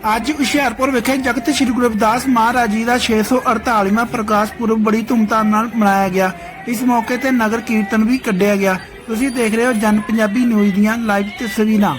ਅੱਜ ਹੁਸ਼ਿਆਰਪੁਰ ਵਿਖੇ ਜਗਤ ਸ੍ਰੀ ਗੁਰੂ ਰਵਿਦਾਸ ਮਹਾਰਾਜ ਜੀ ਦਾ 648ਵਾਂ ਪ੍ਰਕਾਸ਼ ਪੁਰਬ ਬੜੀ ਧੂਮਧਾਮ ਨਾਲ ਮਨਾਇਆ ਗਿਆ। ਇਸ ਮੌਕੇ ਤੇ ਨਗਰ ਕੀਰਤਨ ਵੀ ਕੱਢਿਆ ਗਿਆ। ਤੁਸੀਂ ਦੇਖ ਰਹੇ ਹੋ ਜਨ ਪੰਜਾਬੀ ਨਿਊਜ਼ ਦੀਆਂ ਲਾਈਵ ਤਸਵੀਰਾਂ।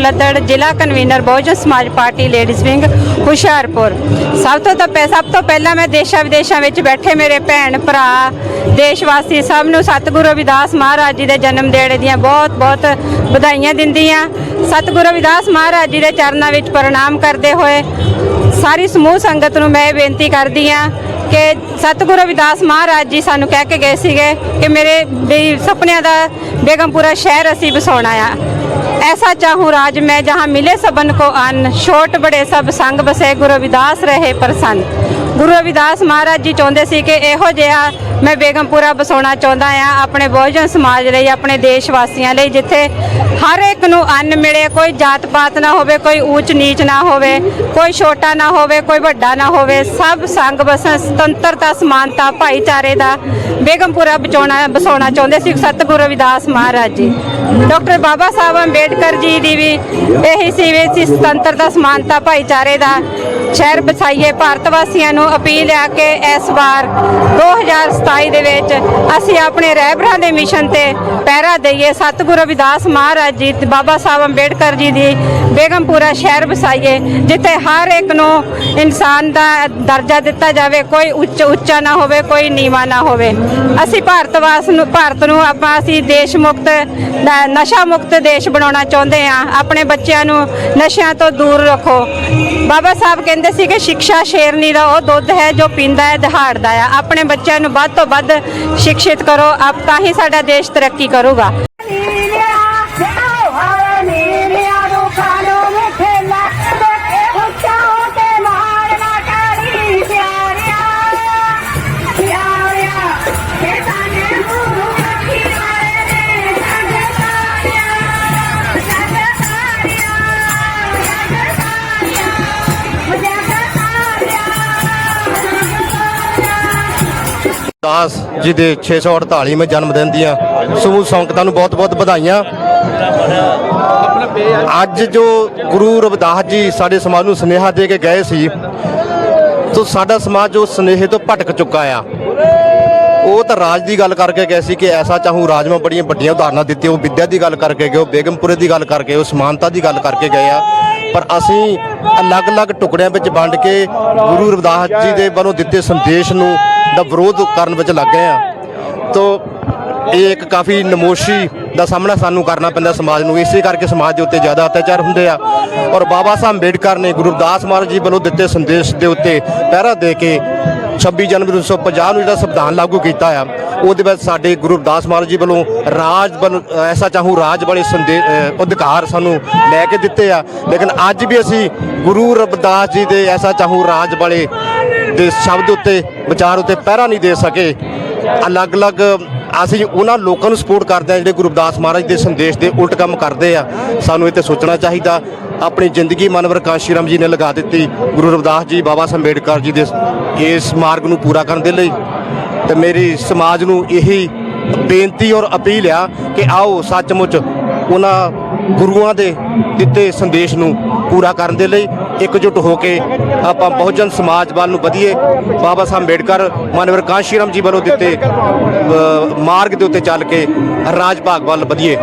ਮੈਂ ਜ਼ਿਲ੍ਹਾ ਕਨਵੀਨਰ ਬਹੁਜਨ ਸਮਾਜ ਪਾਰਟੀ ਲੇਡੀਜ਼ ਵਿੰਗ ਹੁਸ਼ਿਆਰਪੁਰ। ਸਭ ਤੋਂ ਤਾਂ ਸਭ ਤੋਂ ਪਹਿਲਾਂ ਮੈਂ ਦੇਸ਼ਾਂ ਵਿਦੇਸ਼ਾਂ ਵਿੱਚ ਬੈਠੇ ਮੇਰੇ ਭੈਣ, ਭਰਾ ਦੇਸ਼ ਵਾਸੀ ਸਭ ਨੂੰ ਸਤਿਗੁਰੂ ਰਵਿਦਾਸ ਮਹਾਰਾਜ ਜੀ ਦੇ ਜਨਮ ਦਿਹਾੜੇ ਦੀਆਂ ਬਹੁਤ ਬਹੁਤ ਵਧਾਈਆਂ ਦਿੰਦੀ ਹਾਂ ਸਤਿਗੁਰੂ ਰਵਿਦਾਸ ਮਹਾਰਾਜ ਜੀ ਦੇ ਚਰਨਾਂ ਵਿੱਚ ਪ੍ਰਣਾਮ ਕਰਦੇ ਹੋਏ ਸਾਰੀ ਸਮੂਹ ਸੰਗਤ ਨੂੰ ਮੈਂ ਇਹ ਬੇਨਤੀ ਕਰਦੀ ਹਾਂ ਕਿ ਸਤਿਗੁਰੂ ਰਵਿਦਾਸ ਮਹਾਰਾਜ ਜੀ ਸਾਨੂੰ ਕਹਿ ਕੇ ਗਏ ਸੀਗੇ ਕਿ ਮੇਰੇ ਵੀ ਸੁਪਨਿਆਂ ਦਾ ਬੇਗਮਪੁਰਾ ਸ਼ਹਿਰ ਅਸੀਂ ਵਸਾਉਣਾ ਆ। ऐसा चाहूँ राज में जहाँ मिले सबन को अन्न छोट बड़े सब संग बसे गुरु रविदास रहे प्रसन्न ਗੁਰੂ ਰਵਿਦਾਸ ਮਹਾਰਾਜ ਜੀ ਚਾਹੁੰਦੇ ਸੀ ਕਿ ਇਹੋ ਜਿਹਾ ਮੈਂ ਬੇਗਮਪੁਰਾ ਬਸਾਉਣਾ ਚਾਹੁੰਦਾ ਆ ਆਪਣੇ ਬਹੁਜਨ ਸਮਾਜ ਲਈ ਆਪਣੇ ਦੇਸ਼ ਵਾਸੀਆਂ ਲਈ ਜਿੱਥੇ ਹਰ ਇੱਕ ਨੂੰ ਅੰਨ ਮਿਲੇ ਕੋਈ ਜਾਤ ਪਾਤ ਨਾ ਹੋਵੇ ਕੋਈ ਊਚ ਨੀਚ ਨਾ ਹੋਵੇ ਕੋਈ ਛੋਟਾ ਨਾ ਹੋਵੇ ਕੋਈ ਵੱਡਾ ਨਾ ਹੋਵੇ ਸਭ ਸੰਗ ਬਸਣ ਸੁਤੰਤਰਤਾ ਸਮਾਨਤਾ ਭਾਈਚਾਰੇ ਦਾ ਬੇਗਮਪੁਰਾ ਬਚਾਉਣਾ ਬਸਾਉਣਾ ਚਾਹੁੰਦੇ ਸੀ ਸਤਿਗੁਰੂ ਰਵਿਦਾਸ ਮਹਾਰਾਜ ਜੀ ਡਾਕਟਰ ਬਾਬਾ ਸਾਹਿਬ ਅੰਬੇਡਕਰ ਜੀ ਦੀ ਵੀ ਇਹੀ ਸੀ ਵੀ ਅਸੀਂ ਸੁਤੰਤਰਤਾ ਸਮਾਨਤਾ ਭਾਈਚਾਰੇ ਦਾ ਸ਼ਹਿਰ ਬਸਾਈਏ ਭਾਰਤ ਵਾਸੀਆਂ ਨੂੰ ਅਪੀਲ ਆ ਕਿ ਇਸ ਵਾਰ 2027 ਦੇ ਵਿੱਚ ਅਸੀਂ ਆਪਣੇ ਰਹਿਬਰਾਂ ਦੇ ਮਿਸ਼ਨ ਤੇ ਪਹਿਰਾ ਦਈਏ। ਸਤਿਗੁਰੂ ਰਵਿਦਾਸ ਮਹਾਰਾਜ ਜੀ ਤੇ ਬਾਬਾ ਸਾਹਿਬ ਅੰਬੇਡਕਰ ਜੀ ਦੀ ਬੇਗਮਪੁਰਾ ਸ਼ਹਿਰ ਵਸਾਈਏ ਜਿੱਥੇ ਹਰ ਇੱਕ ਨੂੰ ਇਨਸਾਨ ਦਾ ਦਰਜਾ ਦਿੱਤਾ ਜਾਵੇ। ਕੋਈ ਉੱਚ, ਉੱਚਾ ਨਾ ਹੋਵੇ, ਕੋਈ ਨੀਵਾ ਨਾ ਹੋਵੇ। ਅਸੀਂ ਭਾਰਤ ਵਾਸ ਨੂੰ, ਭਾਰਤ ਨੂੰ ਆਪਾਂ ਅਸੀਂ ਦੇਸ਼ ਮੁਕਤ ਨਸ਼ਾ ਮੁਕਤ ਦੇਸ਼ ਬਣਾਉਣਾ ਚਾਹੁੰਦੇ ਆ ਆਪਣੇ ਬੱਚਿਆਂ ਨੂੰ ਨਸ਼ਿਆਂ ਤੋਂ ਦੂਰ ਰੱਖੋ। ਬਾਬਾ ਸਾਹਿਬ ਕਹਿੰਦੇ ਸੀ ਕਿ ਸਿੱਖਿਆ ਸ਼ੇਰਨੀ ਦਾ ਉਹ ਦੁੱਧ ਹੈ ਜੋ ਪੀਂਦਾ ਹੈ ਦਹਾੜਦਾ ਆ। ਆਪਣੇ ਬੱਚਿਆਂ ਨੂੰ ਵੱਧ ਤੋਂ ਵੱਧ ਸ਼ਿਕਸ਼ਿਤ ਕਰੋ, ਆਪ ਤਾਂ ਹੀ ਸਾਡਾ ਦੇਸ਼ ਤਰੱਕੀ ਕਰੂਗਾ। ਦਾਸ ਜੀ ਦੇ 648ਵੇਂ ਜਨਮ ਦਿਨ ਦੀਆਂ ਸਮੂਹ ਸੰਗਤਾਂ ਨੂੰ ਬਹੁਤ-ਬਹੁਤ ਵਧਾਈਆਂ। ਅੱਜ ਜੋ ਗੁਰੂ ਰਵਿਦਾਸ ਜੀ ਸਾਡੇ ਸਮਾਜ ਨੂੰ ਸੁਨੇਹਾ ਦੇ ਕੇ ਗਏ ਸੀ, ਤੋ ਸਾਡਾ ਸਮਾਜ ਉਸ ਸੁਨੇਹੇ ਤੋਂ ਭਟਕ ਚੁੱਕਾ ਆ। ਉਹ ਤਾਂ ਰਾਜ ਦੀ ਗੱਲ ਕਰਕੇ ਗਏ ਸੀ ਕਿ ਐਸਾ ਚਾਹੂੰ ਰਾਜਮਾ ਬੜੀਆਂ ਵੱਡੀਆਂ ਉਦਾਹਰਨਾਂ ਦਿੱਤੀਆਂ, ਉਹ ਵਿੱਦਿਆ ਦੀ ਗੱਲ ਕਰਕੇ ਗਏ, ਉਹ ਬੇਗਮਪੁਰੇ ਦੀ ਗੱਲ ਕਰਕੇ, ਉਹ ਸਮਾਨਤਾ ਦੀ ਗੱਲ ਕਰਕੇ ਗਏ ਆ। ਪਰ ਅਸੀਂ ਅਲੱਗ-ਅਲੱਗ ਟੁਕੜਿਆਂ ਵਿੱਚ ਵੰਡ ਕੇ ਗੁਰੂ ਰਵਿਦਾਸ ਜੀ ਦੇ ਵੱਲੋਂ ਦਿੱਤੇ ਸੰਦੇਸ਼ ਨੂੰ ਦਾ ਵਿਰੋਧ ਕਰਨ ਵਿੱਚ ਲੱਗ ਗਏ ਆ। ਤੋ ਇਹ ਇੱਕ ਕਾਫੀ ਨਮੋਸ਼ੀ ਦਾ ਸਾਹਮਣਾ ਸਾਨੂੰ ਕਰਨਾ ਪੈਂਦਾ ਸਮਾਜ ਨੂੰ। ਇਸੇ ਕਰਕੇ ਸਮਾਜ ਦੇ ਉੱਤੇ ਜ਼ਿਆਦਾ ਅਤਿਆਚਾਰ ਹੁੰਦੇ ਆ। ਔਰ ਬਾਬਾ ਸਾਹਿਬ ਅੰਬੇਡਕਰ ਨੇ ਗੁਰੂ ਰਵਿਦਾਸ ਮਹਾਰਾਜ ਜੀ ਵੱਲੋਂ ਦਿੱਤੇ ਸੰਦੇਸ਼ ਦੇ ਉੱਤੇ ਪਹਿਰਾ ਦੇ ਕੇ 26 ਜਨਵਰੀ 1950 ਨੂੰ ਜਿਹੜਾ ਸੰਵਿਧਾਨ ਲਾਗੂ ਕੀਤਾ ਆ, ਉਹਦੇ ਵਿੱਚ ਸਾਡੇ ਗੁਰੂ ਰਵਿਦਾਸ ਮਹਾਰਾਜ ਜੀ ਵੱਲੋਂ ਰਾਜ ਬਣ, ਐਸਾ ਚਾਹੂ ਰਾਜ ਵਾਲੇ ਸੰਦੇ ਅਧਿਕਾਰ ਸਾਨੂੰ ਲੈ ਕੇ ਦਿੱਤੇ ਆ। ਲੇਕਿਨ ਅੱਜ ਵੀ ਅਸੀਂ ਗੁਰੂ ਰਵਿਦਾਸ ਜੀ ਦੇ ਐਸਾ ਚਾਹੂ ਰਾਜ ਵਾਲੇ ਦੇ ਸ਼ਬਦ ਉੱਤੇ, ਵਿਚਾਰ ਉੱਤੇ ਪਹਿਰਾ ਨਹੀਂ ਦੇ ਸਕੇ। ਅਲੱਗ-ਅਲੱਗ ਅਸੀਂ ਉਹਨਾਂ ਲੋਕਾਂ ਨੂੰ ਸਪੋਰਟ ਕਰਦੇ ਆ ਜਿਹੜੇ ਗੁਰੂ ਰਵਿਦਾਸ ਮਹਾਰਾਜ ਦੇ ਸੰਦੇਸ਼ ਦੇ ਉਲਟ ਕੰਮ ਕਰਦੇ ਆ। ਸਾਨੂੰ ਇਹ ਤੇ ਸੋਚਣਾ ਚਾਹੀਦਾ। ਆਪਣੀ ਜ਼ਿੰਦਗੀ ਮਨਵਰ ਕਾਸ਼ੀ ਰਾਮ ਜੀ ਨੇ ਲਗਾ ਦਿੱਤੀ। ਗੁਰੂ ਰਵਿਦਾਸ ਜੀ, ਬਾਬਾ ਸਾਹਿਬ ਅੰਬੇਡਕਰ ਜੀ ਦੇ ਇਸ ਮਾਰਗ ਨੂੰ ਪੂਰਾ ਕਰਨ ਦੇ ਲਈ। ਤੇ ਮੇਰੀ ਸਮਾਜ ਨੂੰ ਇਹੀ ਬੇਨਤੀ ਔਰ ਅਪੀਲ ਆ ਕਿ ਆਓ ਸੱਚਮੁੱਚ ਉਹਨਾਂ ਗੁਰੂਆਂ ਦੇ ਦਿੱਤੇ ਸੰਦੇਸ਼ ਨੂੰ ਪੂਰਾ ਕਰਨ ਦੇ ਲਈ। ਇਕਜੁੱਟ ਹੋ ਕੇ ਆਪਾਂ ਬਹੁਜਨ ਸਮਾਜ ਵੱਲ ਨੂੰ ਵਧੀਏ। ਬਾਬਾ ਸਾਹਿਬ ਅੰਬੇਡਕਰ ਮਾਨਵਰ ਕਾਂਸ਼ੀਰਾਮ ਜੀ ਵੱਲੋਂ ਦਿੱਤੇ ਅ, ਮਾਰਗ ਦੇ ਉੱਤੇ ਚੱਲ ਕੇ ਰਾਜ ਭਾਗ ਵੱਲ ਵਧੀਏ।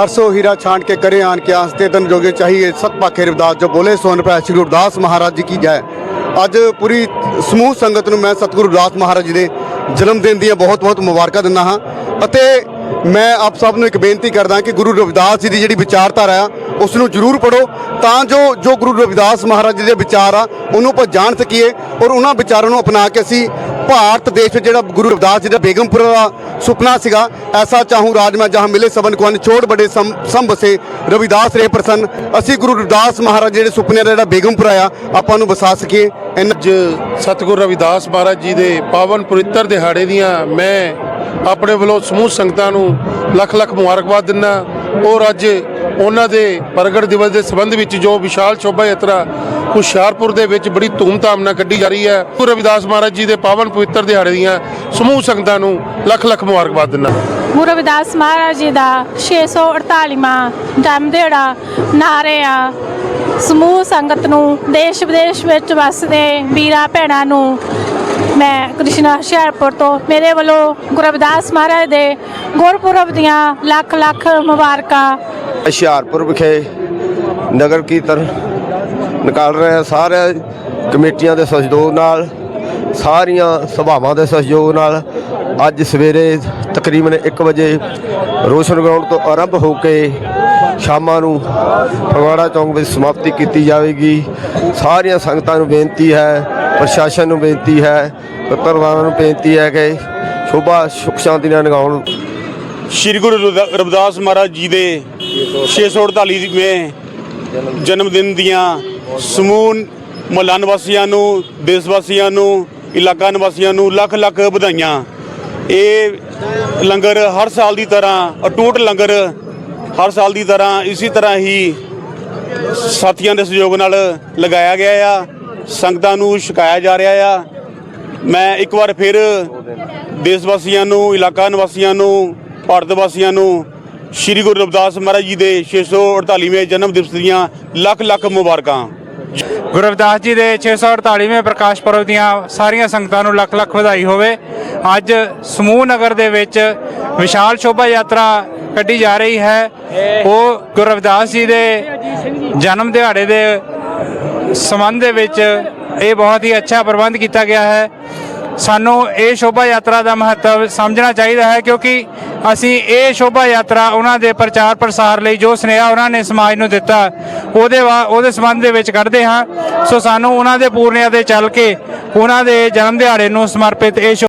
ਹਰਸੋ ਹੀਰਾ ਛਾਂਟ ਕੇ ਕਰੇ ਆਨ ਕੇ ਆਸਤੇ ਤਨ ਜੋਗੇ ਚਾਹੀਏ। ਸਤ ਪਾਖੇ ਰਵਿਦਾਸ ਜੋ ਬੋਲੇ ਸੋਨ ਪੈ ਸ੍ਰੀ ਗੁਰਦਾਸ ਮਹਾਰਾਜ ਜੀ ਕੀ ਜੈ। ਅੱਜ ਪੂਰੀ ਸਮੂਹ ਸੰਗਤ ਨੂੰ ਮੈਂ ਸਤਿਗੁਰੂ ਰਵਿਦਾਸ ਮਹਾਰਾਜ ਜੀ ਦੇ ਜਨਮ ਦਿਨ ਦੀਆਂ ਬਹੁਤ ਬਹੁਤ ਮੁਬਾਰਕਾਂ ਦਿੰਦਾ ਹਾਂ ਅਤੇ ਮੈਂ ਆਪ ਸਭ ਨੂੰ ਇੱਕ ਬੇਨਤੀ ਕਰਦਾ ਕਿ ਗੁਰੂ ਰਵਿਦਾਸ ਜੀ ਦੀ ਜਿਹੜੀ ਵਿਚਾਰਧਾਰਾ ਆ ਉਸ ਨੂੰ ਜ਼ਰੂਰ ਪੜੋ ਤਾਂ ਜੋ ਜੋ ਗੁਰੂ ਰਵਿਦਾਸ ਮਹਾਰਾਜ ਜੀ ਦੇ ਵਿਚਾਰ ਆ, ਉਹਨੂੰ ਆਪਾਂ ਜਾਣ ਸਕੀਏ ਔਰ ਉਹਨਾਂ ਵਿਚਾਰਾਂ ਨੂੰ ਅਪਣਾ ਕੇ ਅਸੀਂ ਭਾਰਤ ਦੇਸ਼ ਵਿੱਚ ਜਿਹੜਾ ਗੁਰੂ ਰਵਿਦਾਸ ਜੀ ਦਾ ਬੇਗਮਪੁਰ ਦਾ ਸੁਪਨਾ ਸੀਗਾ, ਐਸਾ ਚਾਹੂੰ ਰਾਜ ਮੈਂ ਜਹਾਂ ਮਿਲੇ ਸਬਨ ਕੋਨ ਛੋੜ ਬੜੇ ਸੰ ਸੰ ਬਸੇ ਰਵਿਦਾਸ ਰੇ ਪ੍ਰਸੰਨ। ਅਸੀਂ ਗੁਰੂ ਰਵਿਦਾਸ ਮਹਾਰਾਜ ਜਿਹੜੇ ਸੁਪਨੇ ਦਾ ਜਿਹੜਾ ਬੇਗਮਪੁਰ ਆਇਆ, ਆਪਾਂ ਨੂੰ ਵਸਾ ਸਕੀਏ। ਇਹਨਾਂ ਅੱਜ ਸਤਿਗੁਰੂ ਰਵਿਦਾਸ ਮਹਾਰਾਜ ਜੀ ਦੇ ਪਾਵਨ ਪਵਿੱਤਰ ਦਿਹਾੜੇ ਦੀਆਂ ਮੈਂ ਆਪਣੇ ਵੱਲੋਂ ਸਮੂਹ ਸੰਗਤਾਂ ਨੂੰ ਲੱਖ ਲੱਖ ਮੁਬਾਰਕਬਾਦ ਦਿੰਦਾ ਔਰ ਅੱਜ ਉਹਨਾਂ ਦੇ ਪ੍ਰਗਟ ਦਿਵਸ ਦੇ ਸੰਬੰਧ ਵਿੱਚ ਜੋ ਵਿਸ਼ਾਲ ਸ਼ੋਭਾ ਯਾਤਰਾ ਹੁਸ਼ਿਆਰਪੁਰ ਦੇ ਵਿੱਚ ਬੜੀ ਧੂਮਧਾਮ ਨਾਲ ਕੱਢੀ ਜਾ ਰਹੀ ਹੈ, ਗੁਰੂ ਰਵਿਦਾਸ ਮਹਾਰਾਜ ਜੀ ਦੇ ਪਾਵਨ ਪਵਿੱਤਰ ਦਿਹਾੜੇ ਦੀਆਂ ਸਮੂਹ ਸੰਗਤਾਂ ਨੂੰ ਲੱਖ ਲੱਖ ਮੁਬਾਰਕਬਾਦ ਦਿੰਦਾ ਗੁਰੂ ਰਵਿਦਾਸ ਮਹਾਰਾਜ ਜੀ ਦਾ 648ਵਾਂ ਜਨਮ ਦਿਹਾੜਾ ਨਾਰੇ ਆ ਸਮੂਹ ਸੰਗਤ ਨੂੰ ਦੇਸ਼ ਵਿਦੇਸ਼ ਵਿੱਚ ਵਸਦੇ ਵੀਰਾਂ ਭੈਣਾਂ ਨੂੰ ਮੈਂ ਕ੍ਰਿਸ਼ਨਾ ਹੁਸ਼ਿਆਰਪੁਰ ਤੋਂ। ਮੇਰੇ ਵੱਲੋਂ ਗੁਰੂ ਰਵਿਦਾਸ ਮਹਾਰਾਜ ਦੇ ਗੁਰਪੁਰਬ ਦੀਆਂ ਲੱਖ ਲੱਖ ਮੁਬਾਰਕਾਂ। ਹੁਸ਼ਿਆਰਪੁਰ ਵਿਖੇ ਨਗਰ ਕੀਰਤਨ ਨਿਕਾਲ ਰਹੇ ਹਾਂ। ਸਾਰੇ ਕਮੇਟੀਆਂ ਦੇ ਸਹਿਯੋਗ ਨਾਲ, ਸਾਰੀਆਂ ਸਭਾਵਾਂ ਦੇ ਸਹਿਯੋਗ ਨਾਲ ਅੱਜ ਸਵੇਰੇ ਤਕਰੀਬਨ 1 ਵਜੇ ਰੋਸ਼ਨ ਗਰਾਊਂਡ ਤੋਂ ਆਰੰਭ ਹੋ ਕੇ ਸ਼ਾਮਾਂ ਨੂੰ ਫਗਵਾੜਾ ਚੌਂਕ ਵਿੱਚ ਸਮਾਪਤੀ ਕੀਤੀ ਜਾਵੇਗੀ। ਸਾਰੀਆਂ ਸੰਗਤਾਂ ਨੂੰ ਬੇਨਤੀ ਹੈ ਪ੍ਰਸ਼ਾਸਨ ਨੂੰ ਬੇਨਤੀ ਹੈ ਪੱਤਰਵਾਰਾਂ ਨੂੰ ਬੇਨਤੀ ਹੈ ਕਿ ਸ਼ੋਭਾ, ਸੁਖ ਸ਼ਾਂਤੀ ਨਾਲ ਨਿਗਾਉਣ ਸ਼੍ਰੀ ਗੁਰੂ ਰਵਿਦਾ- ਰਵਿਦਾਸ ਮਹਾਰਾਜ ਜੀ ਦੇ 648ਵੇਂ ਜਨਮ ਦਿਨ ਦੀਆਂ ਸਮੂਹ ਮੁਹੱਲਾ ਨਿਵਾਸੀਆਂ ਨੂੰ ਦੇਸ਼ ਵਾਸੀਆਂ ਨੂੰ, ਇਲਾਕਾ ਨਿਵਾਸੀਆਂ ਨੂੰ ਲੱਖ ਲੱਖ ਵਧਾਈਆਂ। ਇਹ ਲੰਗਰ ਹਰ ਸਾਲ ਦੀ ਤਰ੍ਹਾਂ, ਅਟੂਟ ਲੰਗਰ ਹਰ ਸਾਲ ਦੀ ਤਰ੍ਹਾਂ ਇਸੇ ਤਰ੍ਹਾਂ ਹੀ ਸਾਥੀਆਂ ਦੇ ਸਹਿਯੋਗ ਨਾਲ ਲਗਾਇਆ ਗਿਆ ਆ। ਸੰਗਤਾਂ ਨੂੰ ਛਕਾਇਆ ਜਾ ਰਿਹਾ ਆ। ਮੈਂ ਇੱਕ ਵਾਰ ਫਿਰ ਦੇਸ਼ ਵਾਸੀਆਂ ਨੂੰ, ਇਲਾਕਾ ਨਿਵਾਸੀਆਂ ਨੂੰ, ਭਾਰਤ ਵਾਸੀਆਂ ਨੂੰ ਸ੍ਰੀ ਗੁਰੂ ਰਵਿਦਾਸ ਮਹਾਰਾਜ ਜੀ ਦੇ 648ਵੇਂ ਜਨਮ ਦਿਵਸ ਦੀਆਂ ਲੱਖ ਲੱਖ ਮੁਬਾਰਕਾਂ। ਗੁਰੂ ਰਵਿਦਾਸ ਜੀ ਦੇ 648ਵੇਂ ਪ੍ਰਕਾਸ਼ ਪੁਰਬ ਦੀਆਂ ਸਾਰੀਆਂ ਸੰਗਤਾਂ ਨੂੰ ਲੱਖ ਲੱਖ ਵਧਾਈ ਹੋਵੇ। ਅੱਜ ਸਮੂਹ ਨਗਰ ਦੇ ਵਿੱਚ ਵਿਸ਼ਾਲ ਸ਼ੋਭਾ ਯਾਤਰਾ ਕੱਢੀ ਜਾ ਰਹੀ ਹੈ। ਉਹ ਗੁਰੂ ਰਵਿਦਾਸ ਜੀ ਦੇ ਜਨਮ ਦਿਹਾੜੇ ਦੇ ਸੰਬੰਧ ਦੇ ਵਿੱਚ ਇਹ ਬਹੁਤ ਹੀ ਅੱਛਾ ਪ੍ਰਬੰਧ ਕੀਤਾ ਗਿਆ ਹੈ। ਸਾਨੂੰ ਇਹ ਸ਼ੋਭਾ ਯਾਤਰਾ ਦਾ ਮਹੱਤਵ ਸਮਝਣਾ ਚਾਹੀਦਾ ਹੈ ਕਿਉਂਕਿ ਅਸੀਂ ਇਹ ਸ਼ੋਭਾ ਯਾਤਰਾ ਉਹਨਾਂ ਦੇ ਪ੍ਰਚਾਰ ਪ੍ਰਸਾਰ ਲਈ ਜੋ ਸੁਨੇਹਾ ਉਹਨਾਂ ਨੇ ਸਮਾਜ ਨੂੰ ਦਿੱਤਾ, ਉਹਦੇ ਵਾ- ਉਹਦੇ ਸੰਬੰਧ ਦੇ ਵਿੱਚ ਕੱਢਦੇ ਹਾਂ। ਸੋ ਸਾਨੂੰ ਉਹਨਾਂ ਦੇ ਪੂਰਨਿਆਂ ਤੇ ਚੱਲ ਕੇ ਉਹਨਾਂ ਦੇ ਜਨਮ ਦਿਹਾੜੇ ਨੂੰ ਸਮਰਪਿਤ ਇਹ ਸ਼ੋ-